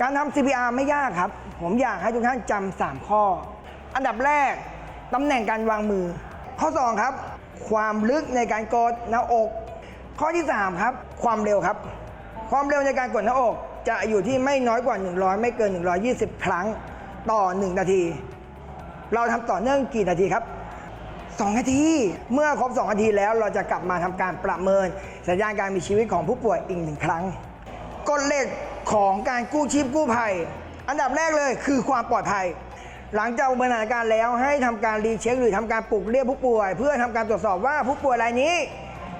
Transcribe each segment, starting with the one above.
การทำ CPR ไม่ยากครับ ผมอยากให้ทุกท่านจำสามข้อ อันดับแรกตำแหน่งการวางมือ ข้อ 2 ครับ ความลึกในการกดหน้าอก ข้อที่ 3 ครับ ความเร็วครับ ความเร็วในการกดหน้าอก จะอยู่ที่ไม่น้อยกว่า 100 ไม่เกิน 120 ครั้งต่อ 1 นาที เราทำต่อเนื่องกี่นาทีครับ 2 นาที เมื่อครบ 2 นาทีแล้วเราจะกลับมาทำการประเมินสัญญาณการมีชีวิตของผู้ป่วยอีกหนึ่งครั้ง กฎเหล็กของการกู้ชีพกู้ภัย อันดับแรกเลยคือความปลอดภัย หลังจากประเมินสถาการแล้วให้ทำการรีเช็คหรือทำการปลุกเรียกผู้ป่วย เพื่อทำการตรวจสอบว่าผู้ป่วยรายนี้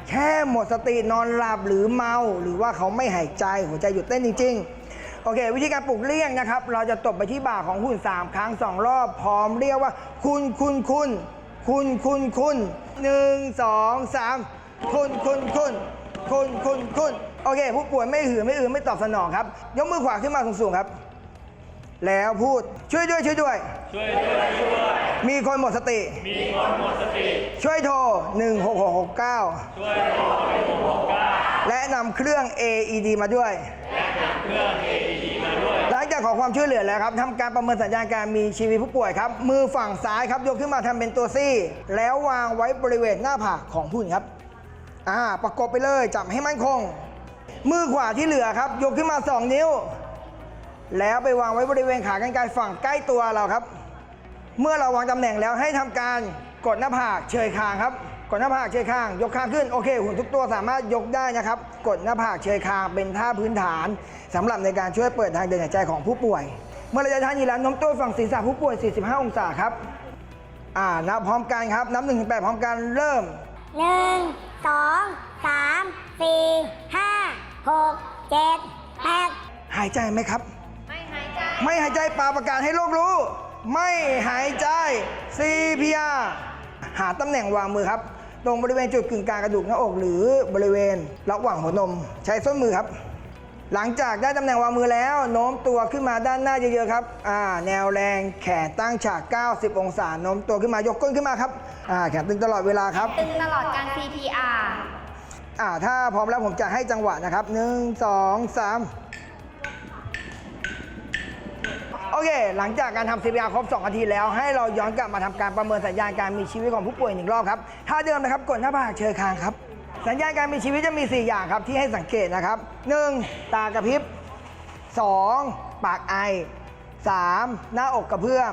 แค่หมดสตินอนหลับหรือเมา หรือว่าเขาไม่หายใจหัวใจหยุดเต้นจริง ๆ โอเค วิธีการปลุกเรียกนะครับ เราจะตบไปที่บ่าของหุ่น3ครั้ง 2 รอบ พร้อมเรียกว่า คุณคุณคุณคุณคุณคุณหนึ่งสองสามคุณคุณคุณ คุณคุณคุณโอเค ผู้ป่วยไม่หือไม่อือไม่ตอบสนองครับ ยกมือขวาขึ้นมาสูงๆครับ แล้วพูดช่วยด้วยช่วยด้วย ช่วยด้วยช่วยมีคนหมดสติ มีคนหมดสติ ช่วยโทร 16669 ช่วยโทรไปหนึ่งหกเก้าและนำเครื่อง AED มาด้วยเครื่อง AED มาด้วย หลังจากขอความช่วยเหลือแล้วครับทำการประเมินสัญญาณการมีชีวิตผู้ป่วยครับ มือฝั่งซ้ายครับยกขึ้นมาทำเป็นตัวซี่ แล้ววางไว้บริเวณหน้าผากของผู้หญิงครับ อ่าประกบไปเลยจับให้มั่นคง มือขวาที่เหลือครับ ยกขึ้นมา 2 นิ้ว แล้วไปวางไว้บริเวณขากรรไกรฝั่งใกล้ตัวเราครับ เมื่อเราวางตำแหน่งแล้วให้ทำการกดหน้าผากเชยคางครับ กดหน้าผากเชยคาง ยกคางขึ้นโอเคหุ่นทุกตัวสามารถยกได้นะครับ กดหน้าผากเชยคางเป็นท่าพื้นฐานสำหรับในการช่วยเปิดทางเดินหายใจของผู้ป่วย เมื่อระยะทางนี้แล้วน้มตัวฝั่งศีรษะผู้ป่วย 45 องศาครับอ่านับพร้อมกันครับนับ1ถึง8พร้อมกันเริ่ม หนึ่งสองสามสี่ห้าหกเจ็ดแปดหายใจไหมครับ ไม่หายใจ ไม่หายใจปาประกาศให้โลกรู้ ไม่หายใจ CPR หาตำแหน่งวางมือครับ ตรงบริเวณจุดกึ่งกลางกระดูกหน้าอก หรือบริเวณระหว่างหัวนม ใช้ส้นมือครับ หลังจากได้ตำแหน่งวางมือแล้ว โน้มตัวขึ้นมาด้านหน้าเยอะๆครับอ่าแนวแรงแขนตั้งฉาก 90 องศาโน้มตัวขึ้นมายกก้นขึ้นมาครับอ่าแขนตึงตลอดเวลาครับตึงตลอดการ CPR อ่าถ้าพร้อมแล้วผมจะให้จังหวะนะครับหนึ่งสองสามโอเค หลังจากการทำ CPR ครบ 2 นาทีแล้ว ให้เราย้อนกลับมาทำการประเมินสัญญาณการมีชีวิตของผู้ป่วยหนึ่งรอบครับท่าเดิมนะครับกดหน้าผากเชยคางครับ สัญญาณการมีชีวิตจะมี 4 อย่างครับที่ให้สังเกตนะครับ 1. ตากระพริบ 2. ปากไอ 3. หน้าอกกระเพื่อม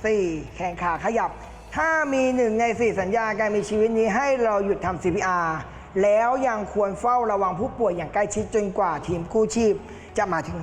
4. แขนขาขยับ ถ้ามีหนึ่งใน 4 สัญญาการมีชีวิตนี้ให้เราหยุดทำ CPR แล้วยังควรเฝ้าระวังผู้ป่วยอย่างใกล้ชิดจนกว่าทีมกู้ชีพจะมาถึง